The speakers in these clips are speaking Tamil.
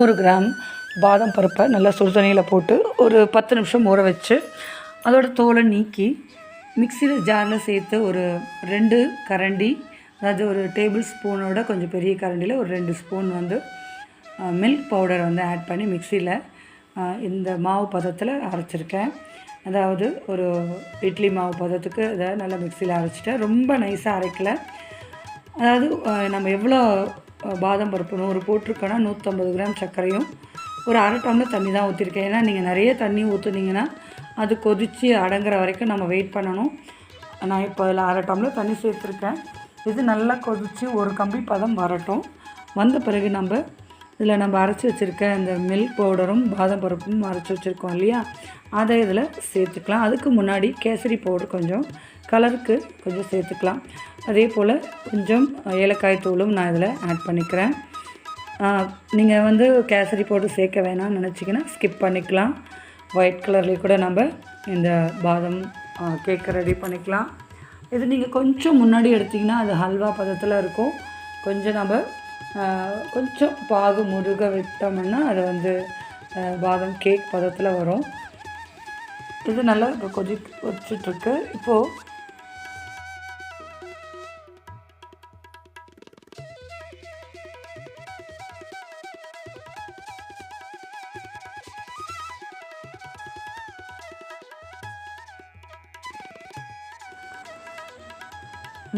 நூறு கிராம் பாதாம் பருப்பை நல்லா சுடுதண்ணியில் போட்டு ஒரு பத்து நிமிஷம் ஊற வச்சு அதோட தோலை நீக்கி மிக்சியில் ஜாரில் சேர்த்து ஒரு ரெண்டு கரண்டி அதாவது ஒரு டேபிள் ஸ்பூனோட கொஞ்சம் பெரிய கரண்டியில் ஒரு ரெண்டு ஸ்பூன் வந்து மில்க் பவுடர் வந்து ஆட் பண்ணி மிக்சியில் இந்த மாவு பதத்தில் அரைச்சிருக்கேன். அதாவது ஒரு இட்லி மாவு பதத்துக்கு இதை நல்லா மிக்சியில் அரைச்சிட்டேன். ரொம்ப நைஸாக அரைக்கலை. அதாவது நம்ம எவ்வளோ பாதம் பருப்பு நூறு போட்டிருக்கோன்னா நூற்றம்பது கிராம் சர்க்கரையும் ஒரு அரை டம்ளர் தண்ணி தான் ஊற்றிருக்கேன் ஏன்னா நீங்கள் நிறைய தண்ணி ஊற்றுனீங்கன்னா அது கொதித்து அடங்குற வரைக்கும் நம்ம வெயிட் பண்ணணும். நான் இப்போ இதில் அரை டம்ளர் தண்ணி சேர்த்துருக்கேன். இது நல்லா கொதித்து ஒரு கம்பி பதம் வரட்டும். வந்த பிறகு நம்ம இதில் நம்ம அரைச்சி வச்சுருக்க இந்த மில்க் பவுடரும் பாதம் பருப்பும் அரைச்சி வச்சுருக்கோம் இல்லையா? அதை இதில் சேர்த்துக்கலாம். அதுக்கு முன்னாடி கேசரி பவுடர் கொஞ்சம் கலருக்கு கொஞ்சம் சேர்த்துக்கலாம். அதே போல் கொஞ்சம் ஏலக்காய் தூளும் நான் இதில் ஆட் பண்ணிக்கிறேன். நீங்கள் வந்து கேசரி பவுடர் சேர்க்க வேணாம்னு நினச்சிங்கன்னா ஸ்கிப் பண்ணிக்கலாம். ஒயிட் கலர்லேயே கூட நம்ம இந்த பாதம் கேக்கை ரெடி பண்ணிக்கலாம். இது நீங்கள் கொஞ்சம் முன்னாடி எடுத்திங்கன்னா அது ஹல்வா பதத்தில் இருக்கும். கொஞ்சம் நம்ம கொஞ்சம் பாகு முருக விட்டோம்னா அது வந்து பாதம் கேக் பதத்தில் வரும். இது நல்லா இப்போ கொதி கொதிச்சிட்ருக்கு. இப்போது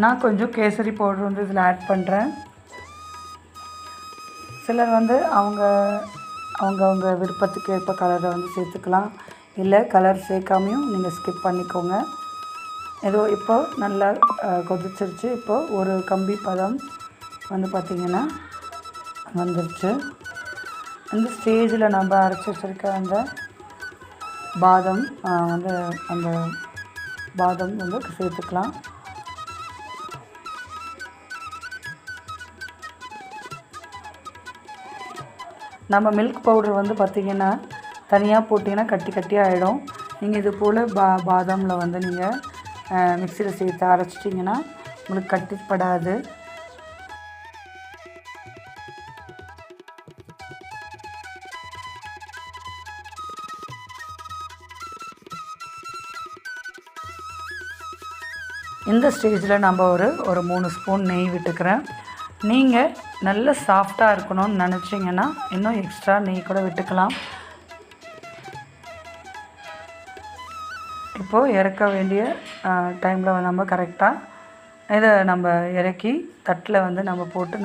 நான் கொஞ்சம் கேசரி பவுடர் வந்து இதில் ஆட் பண்ணுறேன் சிலர் வந்து அவங்க அவங்கவுங்க விருப்பத்துக்கு ஏற்ப கலரை வந்து சேர்த்துக்கலாம். இல்லை கலர் சேர்க்காமையும் நீங்கள் ஸ்கிப் பண்ணிக்கோங்க. ஏதோ இப்போது நல்லா கொதிச்சிருச்சு. இப்போது ஒரு கம்பி பதம் வந்து பார்த்திங்கன்னா வந்துருச்சு. இந்த ஸ்டேஜில் நம்ம அரைச்சி வச்சுருக்க அந்த பாதம் வந்து அந்த பாதம் வந்து சேர்த்துக்கலாம். நம்ம மில்க் பவுடர் வந்து பார்த்திங்கன்னா தனியாக போட்டிங்கன்னா கட்டி கட்டியாக ஆகிடும் நீங்கள் இது போல் பா பாதாமில் வந்து நீங்கள் மிக்சியில் சேர்த்து அரைச்சிட்டிங்கன்னா உங்களுக்கு கட்டிப்படாது. இந்த ஸ்டேஜில் நம்ம ஒரு ஒரு மூணு ஸ்பூன் நெய் விட்டுக்கிறேன். நீங்கள் நல்ல சாஃப்டாக இருக்கணும்னு நினச்சிங்கன்னா இன்னும் எக்ஸ்ட்ரா நெய் கூட விட்டுக்கலாம். இப்போது இறக்க வேண்டிய டைமில் நம்ம கரெக்டாக இதை நம்ம இறக்கி தட்டில் வந்து நம்ம போட்டு நல்லா